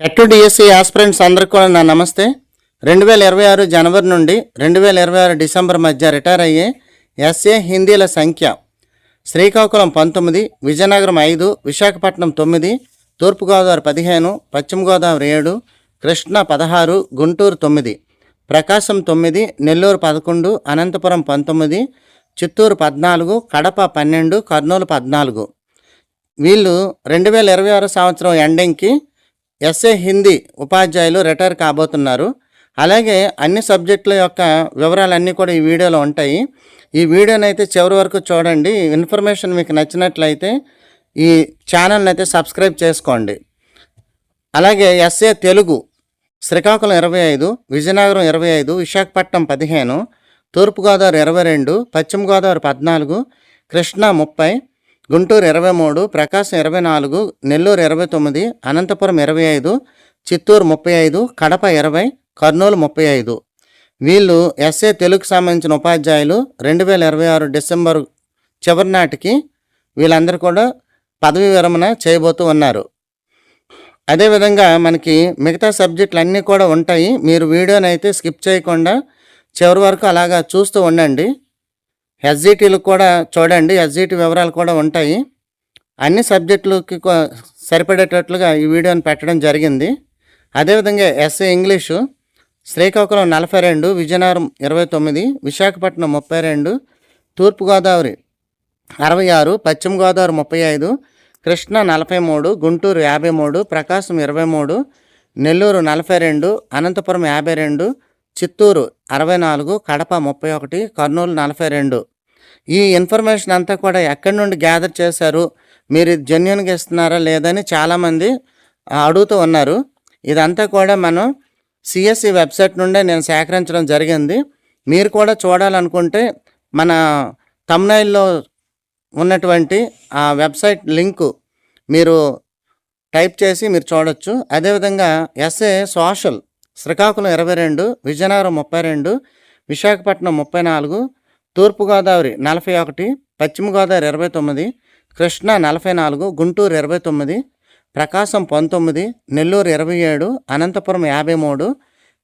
TET DSC aspirants అందరికి కూడా నా నమస్తే. రెండు వేల ఇరవై ఆరు జనవరి నుండి రెండు వేల ఇరవై ఆరు డిసెంబర్ మధ్య రిటైర్ అయ్యే ఎస్ఏ హిందీల సంఖ్య శ్రీకాకుళం పంతొమ్మిది విజయనగరం ఐదు విశాఖపట్నం తొమ్మిది తూర్పుగోదావరి పదిహేను పశ్చిమ గోదావరి ఏడు కృష్ణా పదహారు గుంటూరు తొమ్మిది ప్రకాశం తొమ్మిది నెల్లూరు పదకొండు అనంతపురం పంతొమ్మిది చిత్తూరు పద్నాలుగు కడప పన్నెండు కర్నూలు పద్నాలుగు. వీళ్ళు రెండు వేల ఇరవై ఆరు సంవత్సరం ఎండింగ్కి ఎస్ఏ హిందీ ఉపాధ్యాయులు రిటైర్ కాబోతున్నారు. అలాగే అన్ని సబ్జెక్టుల యొక్క వివరాలన్నీ కూడా ఈ వీడియోలో ఉంటాయి. ఈ వీడియోని అయితే చివరి వరకు చూడండి. ఇన్ఫర్మేషన్ మీకు నచ్చినట్లయితే ఈ ఛానల్ని అయితే సబ్స్క్రైబ్ చేసుకోండి. అలాగే ఎస్ఏ తెలుగు శ్రీకాకుళం ఇరవై ఐదు విజయనగరం ఇరవై ఐదు విశాఖపట్నం పదిహేను తూర్పుగోదావరి ఇరవై రెండు పశ్చిమ గోదావరి పద్నాలుగు కృష్ణా ముప్పై గుంటూరు ఇరవై మూడు ప్రకాశం ఇరవై నాలుగు నెల్లూరు ఇరవై తొమ్మిది అనంతపురం ఇరవై ఐదు చిత్తూరు ముప్పై ఐదు కడప ఇరవై కర్నూలు ముప్పై ఐదు. వీళ్ళు ఎస్ఏ తెలుగుకు సంబంధించిన ఉపాధ్యాయులు రెండు వేల ఇరవై ఆరు డిసెంబర్ చివరి నాటికి వీళ్ళందరూ కూడా పదవి విరమణ చేయబోతూ ఉన్నారు. అదేవిధంగా మనకి మిగతా సబ్జెక్టులు అన్నీ కూడా ఉంటాయి. మీరు వీడియోని అయితే స్కిప్ చేయకుండా చివరి వరకు అలాగా చూస్తూ ఉండండి. ఎస్జిటీలకు కూడా చూడండి ఎస్జిటి వివరాలు కూడా ఉంటాయి. అన్ని సబ్జెక్టులకి సరిపడేటట్లుగా ఈ వీడియోని పెట్టడం జరిగింది. అదేవిధంగా ఎస్ఏ ఇంగ్లీషు శ్రీకాకుళం నలభై రెండు విజయనగరం ఇరవై తొమ్మిది విశాఖపట్నం ముప్పై రెండు తూర్పుగోదావరి అరవై ఆరు పశ్చిమ గోదావరి ముప్పై ఐదు కృష్ణా నలభై మూడు గుంటూరు యాభై మూడు ప్రకాశం ఇరవై మూడు నెల్లూరు నలభై రెండు అనంతపురం యాభై రెండు చిత్తూరు అరవై నాలుగు కడప ముప్పై ఒకటి కర్నూలు నలభై రెండు. ఈ ఇన్ఫర్మేషన్ అంతా కూడా ఎక్కడి నుండి గ్యాదర్ చేశారు? మీరు ఇది జెన్యున్గా ఇస్తున్నారా లేదని చాలామంది అడుగుతూ ఉన్నారు. ఇదంతా కూడా మనం సిఎస్సి వెబ్సైట్ నుండే నేను సేకరించడం జరిగింది. మీరు కూడా చూడాలనుకుంటే మన తమ్నైల్లో ఉన్నటువంటి ఆ వెబ్సైట్ లింకు మీరు టైప్ చేసి మీరు చూడొచ్చు. అదేవిధంగా ఎస్ఏ సోషల్ శ్రీకాకుళం ఇరవై రెండు విజయనగరం ముప్పై రెండు విశాఖపట్నం ముప్పై నాలుగు తూర్పుగోదావరి నలభై ఒకటి పశ్చిమ గోదావరి ఇరవై తొమ్మిది కృష్ణా నలభై నాలుగు గుంటూరు ఇరవై తొమ్మిది ప్రకాశం పంతొమ్మిది నెల్లూరు ఇరవై ఏడు అనంతపురం యాభై మూడు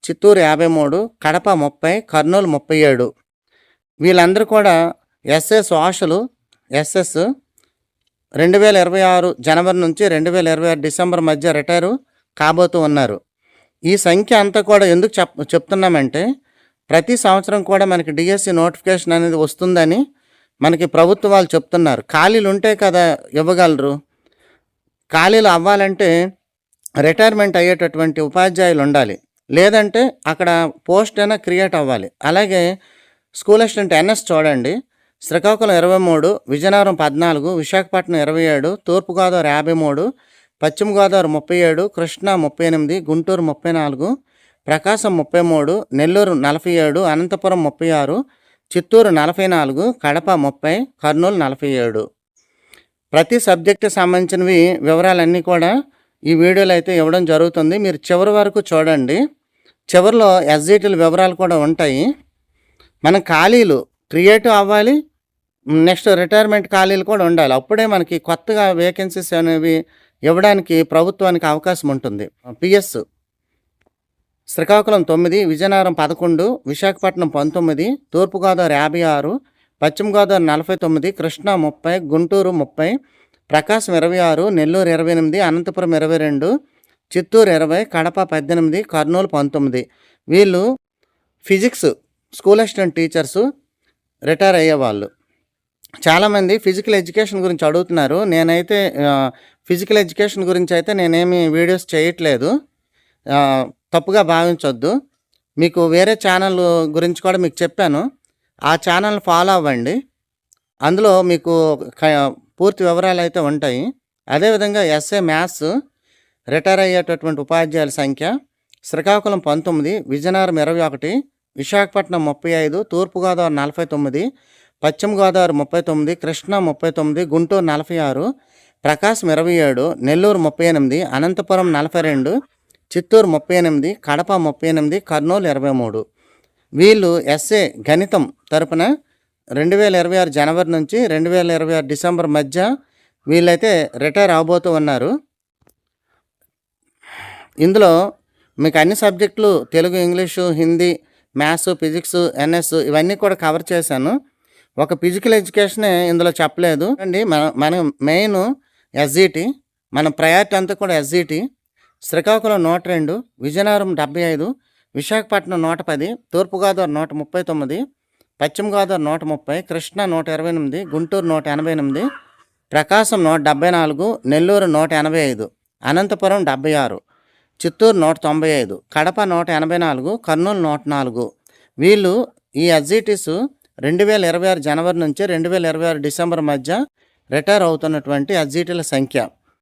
చిత్తూరు యాభై మూడు కడప ముప్పై కర్నూలు ముప్పై ఏడు. వీళ్ళందరూ కూడా ఎస్ఎస్ సోషలు ఎస్ఎస్ రెండు వేల ఇరవై ఆరు జనవరి నుంచి రెండు వేల ఇరవై ఆరు డిసెంబర్ మధ్య రిటైరు కాబోతూ ఉన్నారు. ఈ సంఖ్య అంతా కూడా ఎందుకు చెప్ చెప్తున్నామంటే ప్రతి సంవత్సరం కూడా మనకి డిఎస్సి నోటిఫికేషన్ అనేది వస్తుందని మనకి ప్రభుత్వం వాళ్ళు చెప్తున్నారు. ఖాళీలు ఉంటే కదా ఇవ్వగలరు. ఖాళీలు అవ్వాలంటే రిటైర్మెంట్ అయ్యేటటువంటి ఉపాధ్యాయులు ఉండాలి. లేదంటే అక్కడ పోస్ట్ అయినా క్రియేట్ అవ్వాలి. అలాగే స్కూల్ అసిస్టెంట్ ఎన్ఎస్ చూడండి. శ్రీకాకుళం ఇరవై మూడు విజయనగరం పద్నాలుగు విశాఖపట్నం ఇరవై ఏడు తూర్పుగోదావరి యాభై మూడు పశ్చిమ గోదావరి ముప్పై ఏడు కృష్ణా ముప్పై ఎనిమిది గుంటూరు ముప్పై నాలుగు ప్రకాశం ముప్పై మూడు నెల్లూరు నలభై ఏడు అనంతపురం ముప్పై ఆరు చిత్తూరు నలభై నాలుగు కడప ముప్పై కర్నూలు నలభై ఏడు. ప్రతి సబ్జెక్టు సంబంధించినవి వివరాలన్నీ కూడా ఈ వీడియోలో అయితే ఇవ్వడం జరుగుతుంది. మీరు చివరి వరకు చూడండి. చివరిలో ఎస్జిటిల వివరాలు కూడా ఉంటాయి. మన ఖాళీలు క్రియేటివ్ అవ్వాలి. నెక్స్ట్ రిటైర్మెంట్ ఖాళీలు కూడా ఉండాలి. అప్పుడే మనకి కొత్తగా వేకెన్సీస్ అనేవి ఇవ్వడానికి ప్రభుత్వానికి అవకాశం ఉంటుంది. పిఎస్ శ్రీకాకుళం తొమ్మిది విజయనగరం పదకొండు విశాఖపట్నం పంతొమ్మిది తూర్పుగోదావరి యాభై ఆరు పశ్చిమ గోదావరి నలభై తొమ్మిది కృష్ణా ముప్పై గుంటూరు ముప్పై ప్రకాశం ఇరవై ఆరు నెల్లూరు ఇరవై ఎనిమిది అనంతపురం ఇరవై రెండు చిత్తూరు ఇరవై కడప పద్దెనిమిది కర్నూలు పంతొమ్మిది. వీళ్ళు physics school assistant teachers retire అయ్యేవాళ్ళు. చాలామంది ఫిజికల్ ఎడ్యుకేషన్ గురించి అడుగుతున్నారు. నేనైతే ఫిజికల్ ఎడ్యుకేషన్ గురించి అయితే నేనేమి వీడియోస్ చేయట్లేదు. తప్పుగా భావించొద్దు. మీకు వేరే ఛానల్ గురించి కూడా మీకు చెప్పాను. ఆ ఛానల్ ఫాలో అవ్వండి. అందులో మీకు క- పూర్తి వివరాలు అయితే ఉంటాయి. అదేవిధంగా ఎస్ఏ మ్యాథ్స్ రిటైర్ అయ్యేటటువంటి ఉపాధ్యాయుల సంఖ్య శ్రీకాకుళం పంతొమ్మిది విజయనగరం ఇరవై ఒకటి విశాఖపట్నం ముప్పై ఐదు తూర్పుగోదావరి నలభై తొమ్మిది పశ్చిమ గోదావరి ముప్పై తొమ్మిది కృష్ణా ముప్పై తొమ్మిది గుంటూరు నలభై ఆరు ప్రకాశం ఇరవై ఏడు నెల్లూరు ముప్పై ఎనిమిది అనంతపురం నలభై రెండు చిత్తూరు ముప్పై ఎనిమిది కడప ముప్పై ఎనిమిది కర్నూలు ఇరవై మూడు. వీళ్ళు ఎస్ఏ గణితం తరపున రెండు వేల ఇరవై ఆరు జనవరి నుంచి రెండు వేల ఇరవై ఆరు డిసెంబర్ మధ్య వీళ్ళైతే రిటైర్ అవబోతూ ఉన్నారు. ఇందులో మీకు అన్ని సబ్జెక్టులు Telugu English Hindi maths physics NS ఇవన్నీ కూడా కవర్ చేశాను. ఒక ఫిజికల్ ఎడ్యుకేషనే ఇందులో చెప్పలేదు. అండి మన మన మెయిన్ ఎస్జిటి మన ప్రయారిటీ అంతా కూడా ఎస్జిటి. శ్రీకాకుళం నూట రెండు విజయనగరం డెబ్బై ఐదు విశాఖపట్నం నూట పది తూర్పుగోదావరి నూట ముప్పై తొమ్మిది పశ్చిమ గోదావరి నూట ముప్పై కృష్ణా నూట ఇరవై ఎనిమిది గుంటూరు నూట ఎనభై ఎనిమిది ప్రకాశం నూట డెబ్బై నాలుగు నెల్లూరు నూట ఎనభై ఐదు అనంతపురం డెబ్బై ఆరు చిత్తూరు నూట తొంభై ఐదు కడప నూట ఎనభై నాలుగు కర్నూలు నూట నాలుగు. వీళ్ళు ఈ ఎస్జిటిస్ రెండు వేల ఇరవై ఆరు జనవరి నుంచి రెండు వేల ఇరవై ఆరు డిసెంబర్ మధ్య రిటైర్ అవుతున్నటువంటి ఎస్జిటీల సంఖ్య.